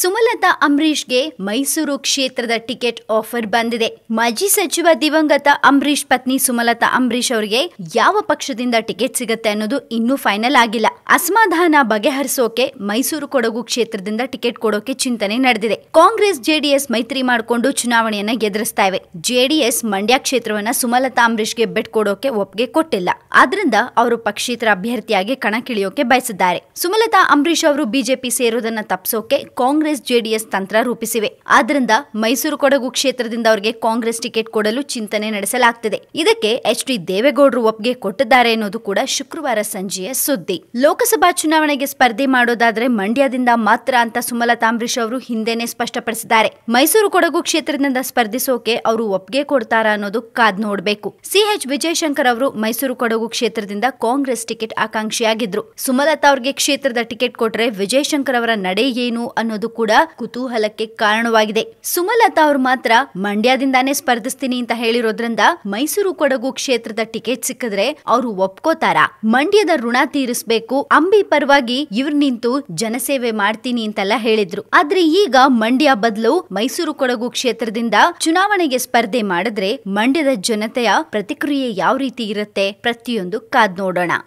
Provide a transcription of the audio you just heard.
ಸುಮಲತಾ ಅಂಬರೀಶ್ಗೆ ಮೈಸೂರು ಕ್ಷೇತ್ರದ ticket offer ಬಂದಿದೆ. ಮಾಜಿ ಸಚಿವ ದಿವಂಗತ ಅಂಬರೀಷ್ ಪತ್ನಿ ಸುಮಲತಾ ಅಂಬರೀಷ್ ಅವರಿಗೆ ಯಾವ ಪಕ್ಷದಿಂದ ಟಿಕೆಟ್ ಸಿಗುತ್ತೆ ಅನ್ನೋದು ಇನ್ನೂ ಫೈನಲ್ ಆಗಿಲ್ಲ. ಅಸಮಾಧಾನ ಬಗೆಹರಿಸೋಕೆ, ಮೈಸೂರು ಕೊಡಗು ಕ್ಷೇತ್ರದಿಂದ ಟಿಕೆಟ್ ಕೊಡೋಕೆ ಚಿಂತನೆ ನಡೆದಿದೆ. ಕಾಂಗ್ರೆಸ್, ಜೆಡಿಎಸ್ ಮೈತ್ರಿ ಮಾಡಿಕೊಂಡು ಚುನಾವಣೆಯನ್ನ ಎದುರಿಸ್ತಾ ಇವೆ. ಜೆಡಿಎಸ್ ಮಂಡ್ಯ ಕ್ಷೇತ್ರವನ್ನ ಸುಮಲತಾ ಅಂಬರೀಶ್ಗೆ ಬೆಟ್ ಕೊಡೋಕೆ ಒಪ್ಪಿಗೆ ಕೊಟ್ಟಿಲ್ಲ. ಆದ್ರಿಂದ ಅವರು ಪಕ್ಷೇತರ ಅಭ್ಯರ್ಥಿಯಾಗಿ ಕಣಕ್ಕಿಳಿಯೋಕೆ ಬಯಸಿದ್ದಾರೆ. ಸುಮಲತಾ ಅಂಬರೀಷ್ ಅವರು ಬಿಜೆಪಿ ಸೇರೋದನ್ನ ತಪ್ಪಿಸೋಕೆ ಕಾಂಗ್ರೆಸ್ ಜೆಡಿಎಸ್ ತಂತ್ರ ರೂಪಿಸಿವೆ. ಆದ್ದರಿಂದ ಮೈಸೂರು ಕೊಡಗು ಕ್ಷೇತ್ರದಿಂದ ಅವರಿಗೆ ಕಾಂಗ್ರೆಸ್ ಟಿಕೆಟ್ ಕೊಡಲು ಚಿಂತನೆ ನಡೆಸಲಾಗ್ತಿದೆ. ಇದಕ್ಕೆ ಎಚ್ ಡಿ ದೇವೇಗೌಡರು ಒಪ್ಪಿಗೆ ಕೊಟ್ಟಿದ್ದಾರೆ ಅನ್ನೋದು ಕೂಡ ಶುಕ್ರವಾರ ಸಂಜೆಯ ಸುದ್ದಿ. ಲೋಕಸಭಾ ಚುನಾವಣೆಗೆ ಸ್ಪರ್ಧೆ ಮಾಡೋದಾದ್ರೆ ಮಂಡ್ಯದಿಂದ ಮಾತ್ರ ಅಂತ ಸುಮಲತಾ ಅಂಬರೀಷ್ ಅವರು ಹಿಂದೆನೆ ಸ್ಪಷ್ಟಪಡಿಸಿದ್ದಾರೆ. ಮೈಸೂರು ಕೊಡಗು ಕ್ಷೇತ್ರದಿಂದ ಸ್ಪರ್ಧಿಸೋಕೆ ಅವರು ಒಪ್ಪಿಗೆ ಕೊಡ್ತಾರಾ ಅನ್ನೋದು ಕಾದ್ ನೋಡಬೇಕು. ಸಿಎಚ್ ವಿಜಯಶಂಕರ್ ಅವರು ಮೈಸೂರು ಕೊಡಗು ಕ್ಷೇತ್ರದಿಂದ ಕಾಂಗ್ರೆಸ್ ಟಿಕೆಟ್ ಆಕಾಂಕ್ಷಿಯಾಗಿದ್ರು. ಸುಮಲತಾ ಅವರಿಗೆ ಕ್ಷೇತ್ರದ ಟಿಕೆಟ್ ಕೊಟ್ರೆ ವಿಜಯಶಂಕರ್ ಅವರ ನಡೆ ಏನು ಅನ್ನೋದು ಕೂಡ ಕುತೂಹಲಕ್ಕೆ ಕಾರಣವಾಗಿದೆ. ಸುಮಲತಾ ಅವರು ಮಾತ್ರ ಮಂಡ್ಯದಿಂದಾನೇ ಸ್ಪರ್ಧಿಸ್ತೀನಿ ಅಂತ ಹೇಳಿರೋದ್ರಿಂದ ಮೈಸೂರು ಕೊಡಗು ಕ್ಷೇತ್ರದ ಟಿಕೆಟ್ ಸಿಕ್ಕಿದ್ರೆ ಅವರು ಒಪ್ಕೋತಾರ. ಮಂಡ್ಯದ ಋಣ ತೀರಿಸಬೇಕು, ಅಂಬಿ ಪರವಾಗಿ ಇವ್ರು ನಿಂತು ಜನಸೇವೆ ಮಾಡ್ತೀನಿ ಅಂತೆಲ್ಲ ಹೇಳಿದ್ರು. ಆದ್ರೆ ಈಗ ಮಂಡ್ಯ ಬದಲು ಮೈಸೂರು ಕೊಡಗು ಕ್ಷೇತ್ರದಿಂದ ಚುನಾವಣೆಗೆ ಸ್ಪರ್ಧೆ ಮಾಡಿದ್ರೆ ಮಂಡ್ಯದ ಜನತೆಯ ಪ್ರತಿಕ್ರಿಯೆ ಯಾವ ರೀತಿ ಇರುತ್ತೆ? ಪ್ರತಿಯೊಂದು ಕಾದ್ ನೋಡೋಣ.